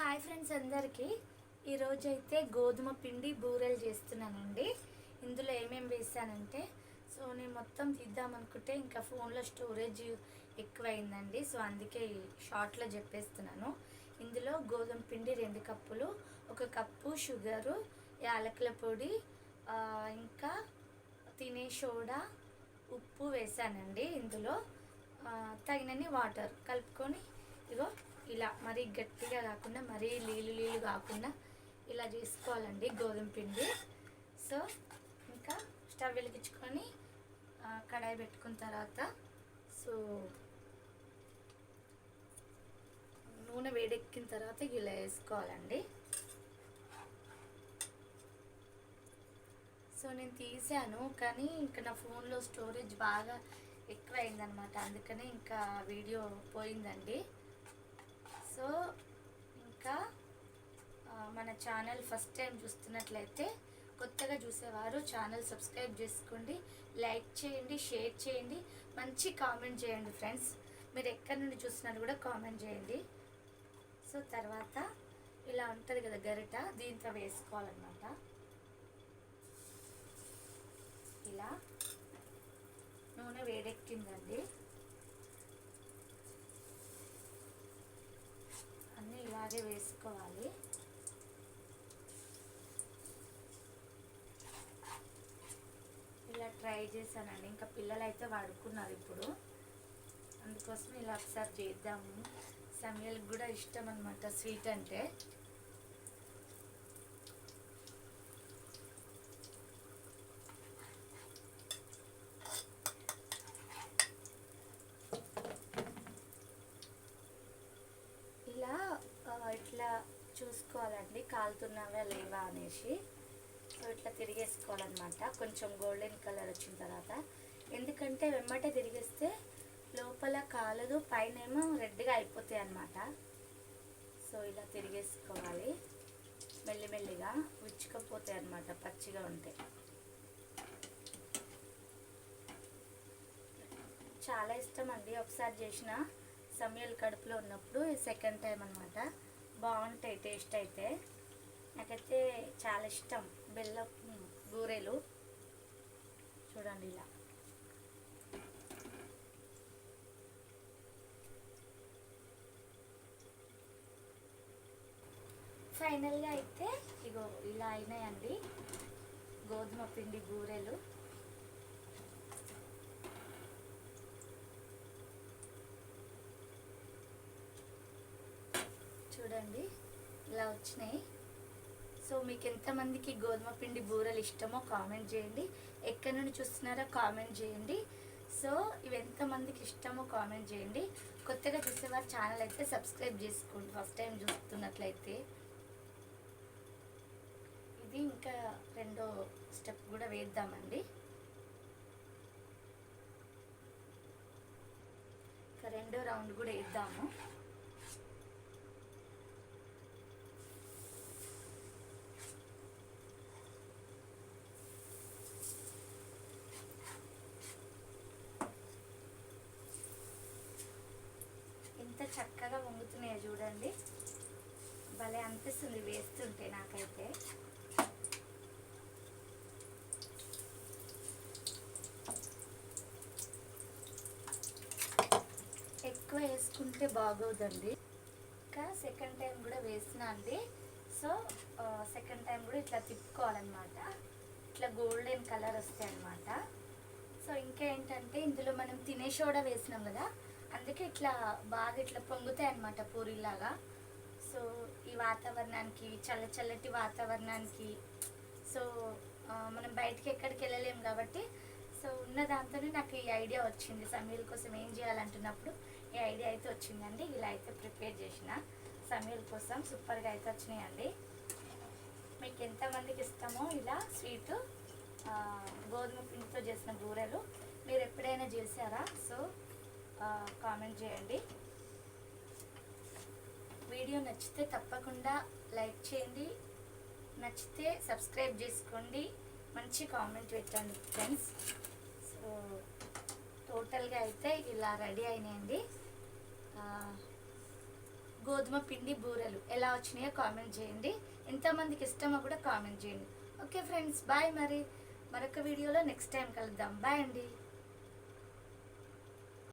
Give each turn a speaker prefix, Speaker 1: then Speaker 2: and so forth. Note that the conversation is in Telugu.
Speaker 1: హాయ్ ఫ్రెండ్స్ అందరికీ. ఈరోజు అయితే గోధుమ పిండి బూరెలు చేస్తున్నానండి. ఇందులో ఏమేమి వేసానంటే సో నేను మొత్తం తీద్దామనుకుంటే ఇంకా ఫోన్లో స్టోరేజ్ ఎక్కువైందండి. సో అందుకే షార్ట్లో చెప్పేస్తున్నాను. ఇందులో గోధుమ పిండి రెండు కప్పులు ఒక కప్పు షుగరు యాలకుల పొడి ఇంకా తినే సోడా ఉప్పు వేసానండి ఇందులో. తగినని తగినన్ని వాటర్ కలుపుకొని ఇగో ఇలా మరీ గట్టిగా కాకుండా మరీ నీళ్ళు నీళ్ళు కాకుండా ఇలా చేసుకోవాలండి గోధుమ పిండి. సో ఇంకా స్టవ్ వెలిగించుకొని కడాయి పెట్టుకున్న తర్వాత సో నూనె వేడెక్కిన తర్వాత ఇలా వేసుకోవాలండి. సో నేను తీసాను కానీ ఇంకా నా ఫోన్లో స్టోరేజ్ బాగా ఎక్కువ అయిందనమాట అందుకనే ఇంకా వీడియో పోయిందండి సో ఇంకా ఆ, మన ఛానల్ ఫస్ట్ టైం చూస్తున్నట్లయితే కొత్తగా చూసేవారు ఛానల్ సబ్స్క్రైబ్ చేసుకోండి లైక్ చేయండి షేర్ చేయండి మంచి కామెంట్ చేయండి ఫ్రెండ్స్ మీరు ఎక్కడి నుండి చూస్తున్నారు కూడా కామెంట్ చేయండి. సో తర్వాత ఇలా ఉంటుంది కదా గరిట దీంతో వేసుకోవాలన్నమాట. ఇలా నూనె వేడెక్కిందండి. అన్నీ ఇలాగే వేసుకోవాలి ఇలా ట్రై చేశానండి. ఇంకా పిల్లలు అయితే వాడుకున్నారు ఇప్పుడు. అందుకోసం ఇలా ఒకసారి చేద్దాము. సమయాలకు కూడా ఇష్టం అనమాట స్వీట్ అంటే. ఇలా ఇట్లా చూసుకోవాలండి. కాలుతున్నావా లేవా అనేసి. ఇట్లా తిరిగేసుకోవాలన్నమాట. కొంచెం గోల్డెన్ కలర్ వచ్చిన తర్వాత. ఎందుకంటే వెమ్మటే తిరిగేస్తే లోపల కాలదు పైన ఏమో రెడ్గా అయిపోతాయి అన్నమాట సో ఇలా తిరిగేసుకోవాలి. మెల్లిమెల్లిగా ఉచ్చుకపోతాయి అన్నమాట పచ్చిగా ఉంటే. చాలా ఇష్టం అండి ఒకసారి చేసిన సమయాలు కడుపులో ఉన్నప్పుడు సెకండ్ టైం అనమాట బాగుంటాయి టేస్ట్ అయితే. నాకైతే చాలా ఇష్టం. బెల్లం బూరెలు. చూడండి ఇలా. ఫైనల్గా అయితే ఇగో ఇలా అయినాయండి. గోధుమ పిండి బూరెలు. చూడండి ఇలా వచ్చినాయి. సో మీకు ఎంతమందికి గోధుమ పిండి బూరెలు ఇష్టమో కామెంట్ చేయండి. ఎక్కడి నుండి చూస్తున్నారో కామెంట్ చేయండి. సో ఇవి ఎంతమందికి ఇష్టమో కామెంట్ చేయండి. కొత్తగా చూసేవారు ఛానల్ అయితే సబ్స్క్రైబ్ చేసుకోండి. ఫస్ట్ టైం చూస్తున్నట్లయితే ఇది ఇంకా రెండో స్టెప్ కూడా వేద్దామండి. ఇంకా రెండో రౌండ్ కూడా వేద్దాము. చక్కగా వంగుతున్నాయి చూడండి. భలే అనిపిస్తుంది వేస్తుంటే నాకైతే. ఎక్కువ వేసుకుంటే బాగోదండి. ఇంకా సెకండ్ టైం కూడా వేసినా అండి. సో సెకండ్ టైం కూడా ఇట్లా తిప్పుకోవాలన్నమాట. ఇట్లా గోల్డెన్ కలర్ వస్తాయి అనమాట సో ఇంకా ఏంటంటే ఇందులో మనం తినే సోడా వేసినాం కదా అందుకే ఇట్లా బాగా ఇట్లా పొంగుతాయి అన్నమాట పూరిలాగా సో ఈ వాతావరణానికి చల్ల చల్లటి వాతావరణానికి సో మనం బయటికి ఎక్కడికి వెళ్ళలేము కాబట్టి సో ఉన్న దాంతోనే నాకు ఈ ఐడియా వచ్చింది. సమీల్ కోసం ఏం చేయాలంటున్నప్పుడు ఈ ఐడియా అయితే వచ్చిందండి. ఇలా అయితే ప్రిపేర్ చేసిన. సమీల్ కోసం సూపర్గా అయితే వచ్చినాయండి. మీకు ఎంతమందికి ఇష్టమో ఇలా స్వీట్ గోధుమ పిండితో చేసిన బూరెలు మీరు ఎప్పుడైనా చేశారా? సో కామెంట్ చేయండి. వీడియో నచ్చితే తప్పకుండా లైక్ చేయండి. నచ్చితే సబ్స్క్రైబ్ చేసుకోండి. మంచి కామెంట్ పెట్టండి ఫ్రెండ్స్ సో టోటల్గా అయితే ఇలా రెడీ అయినాయండి. గోధుమ పిండి బూరెలు ఎలా వచ్చినాయో కామెంట్ చేయండి. ఎంతమందికి ఇష్టమో కూడా కామెంట్ చేయండి. ఓకే ఫ్రెండ్స్ బాయ్ మరి. మరొక వీడియోలో నెక్స్ట్ టైం కలుద్దాం. బాయ్ అండి.